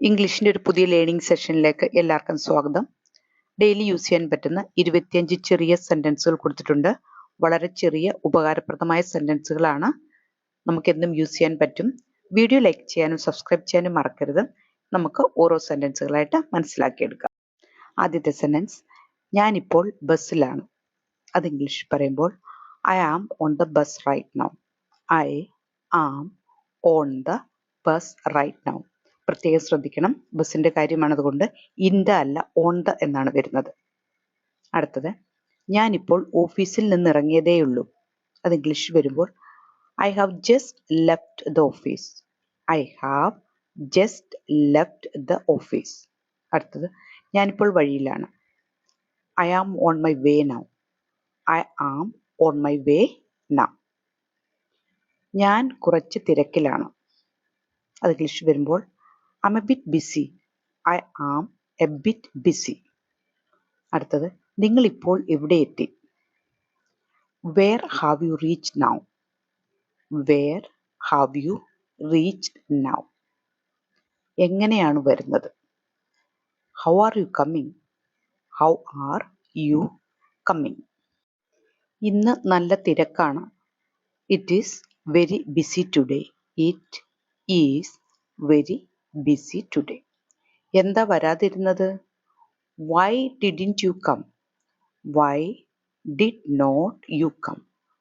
ഇംഗ്ലീഷിന്റെ ഒരു പുതിയ ലേണിംഗ് സെഷനിലേക്ക് എല്ലാവർക്കും സ്വാഗതം. ഡെയിലി യൂസ് ചെയ്യാൻ പറ്റുന്ന ഇരുപത്തിയഞ്ച് ചെറിയ സെന്റൻസുകൾ കൊടുത്തിട്ടുണ്ട്. വളരെ ചെറിയ ഉപകാരപ്രദമായ സെന്റൻസുകളാണ് നമുക്കെന്നും യൂസ് ചെയ്യാൻ പറ്റും. വീഡിയോ ലൈക്ക് ചെയ്യാനും സബ്സ്ക്രൈബ് ചെയ്യാനും മറക്കരുത്. നമുക്ക് ഓരോ സെന്റൻസുകളായിട്ട് മനസ്സിലാക്കിയെടുക്കാം. ആദ്യത്തെ സെന്റൻസ് ഞാനിപ്പോൾ ബസ്സിലാണ്. അത് ഇംഗ്ലീഷ് പറയുമ്പോൾ I am on the bus right now I am on the bus right now പ്രത്യേകം ശ്രദ്ധിക്കണം. ബസ്സിന്റെ കാര്യമാണ് അതുകൊണ്ട് അല്ല ഓൺ ദ എന്നാണ് വരുന്നത്. അടുത്തത് ഞാനിപ്പോൾ ഓഫീസിൽ നിന്ന് ഇറങ്ങിയതേയുള്ളൂ അത് ഇംഗ്ലീഷ് വരുമ്പോൾ I have just left the office I have just left the office അടുത്തത് ഞാനിപ്പോൾ വഴിയിലാണ്. I am on my way now I am on my way now ഞാൻ കുറച്ച് തിരക്കിലാണ്. അത് ഇംഗ്ലീഷ് വരുമ്പോൾ I a bit busy I am a bit busy അടുത്തത് നിങ്ങൾ ഇപ്പോൾ എവിടെ എത്തി? Where have you reach now where have you reach now എങ്ങനെയാണ് വരുന്നത്? How are you coming how are you coming ഇന്ന് നല്ല തിരക്കാണ്. It is very busy today it is very busy today എന്താ വരാതിരുന്നത്? Why didn't you come why did not you come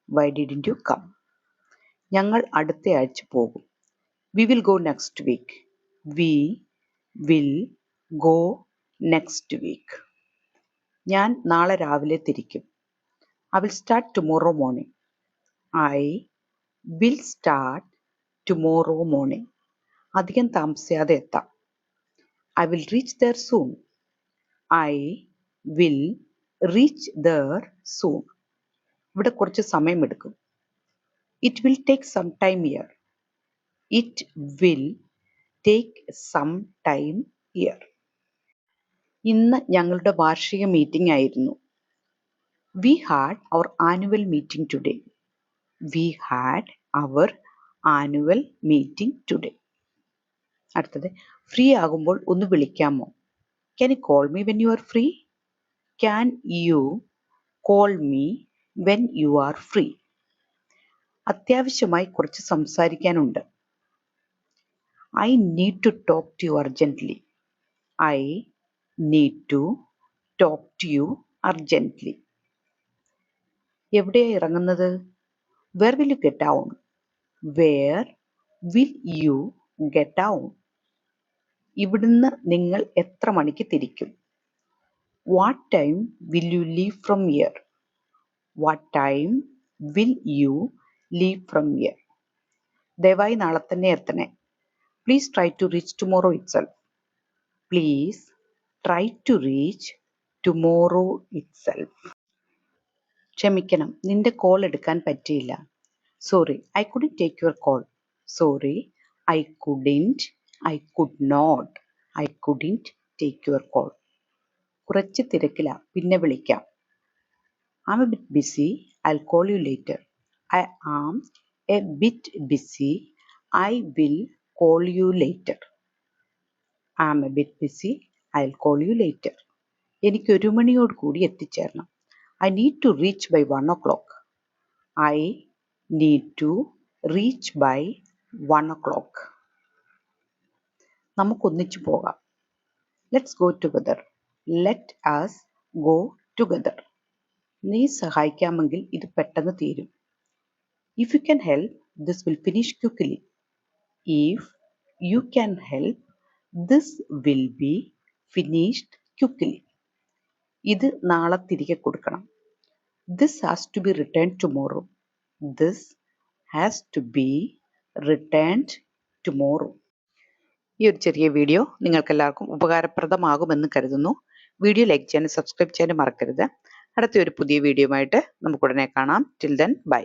why didn't you come ഞങ്ങൾ അടുത്ത ആഴ്ച പോകും. We will go next week we will go next week ഞാൻ നാളെ രാവിലെ തിരിക്കും. I will start tomorrow morning I will start tomorrow morning അധികം താമസിയാതെ എത്താം. I will reach there soon I will reach there soon ഇവിടെ കുറച്ച് സമയമെടുക്കും. It will take some time here it will take some time here ഇന്ന് ഞങ്ങളുടെ വാർഷിക meeting ആയിരുന്നു. We had our annual meeting today we had our annual meeting today അടുത്തത് free ആകുമ്പോൾ ഒന്ന് വിളിക്കാമോ? Can you call me when you are free can you call me when you are free അത്യാവശ്യമായി കുറച്ച് സംസാരിക്കാനുണ്ട്. I need to talk to you urgently I need to talk to you urgently എവിടെയാണ് ഇറങ്ങുന്നത്? Where will you get down where will you down ഇവിടുന്ന് നിങ്ങൾ എത്ര മണിക്ക് തിരിക്കും? What time will you leave from here what time will you leave from here ദയവായി നാളെ തന്നെ എത്തണേ. Please try to reach tomorrow itself please try to reach tomorrow itself ക്ഷമിക്കണം നിന്റെ കോൾ എടുക്കാൻ പറ്റിയില്ല. Sorry I couldn't take your call sorry I couldn't I could not I couldn't take your call കുറച്ച് തിരക്കില. പിന്നെ വിളിക്കാം. Am a bit busy I call you later I am a bit busy I will call you later am a bit busy I call you later എനിക്ക് ഒരു മണിയോട് കൂടി എത്തിച്ചേരണം. I need to reach by one o'clock I need to reach by one o'clock നമുക്കൊന്നിച്ചു പോകാം. Let's go together let us go together നീ സഹായിക്കാമെങ്കിൽ ഇത് പെട്ടെന്ന് തീരും. If you can help this will finish quickly if you can help this will be finished quickly ഇത് നാളെ തിരികെ കൊടുക്കണം. This has to be return tomorrow this has to be returned tomorrow ഈ ഒരു ചെറിയ വീഡിയോ നിങ്ങൾക്ക് എല്ലാവർക്കും ഉപകാരപ്രദമാകുമെന്ന് കരുതുന്നു. വീഡിയോ ലൈക്ക് ചെയ്യാനും സബ്സ്ക്രൈബ് ചെയ്യാനും മറക്കരുത്. അടുത്ത ഒരു പുതിയ വീഡിയോ ആയിട്ട് നമുക്ക് ഉടനെ കാണാം. Till then by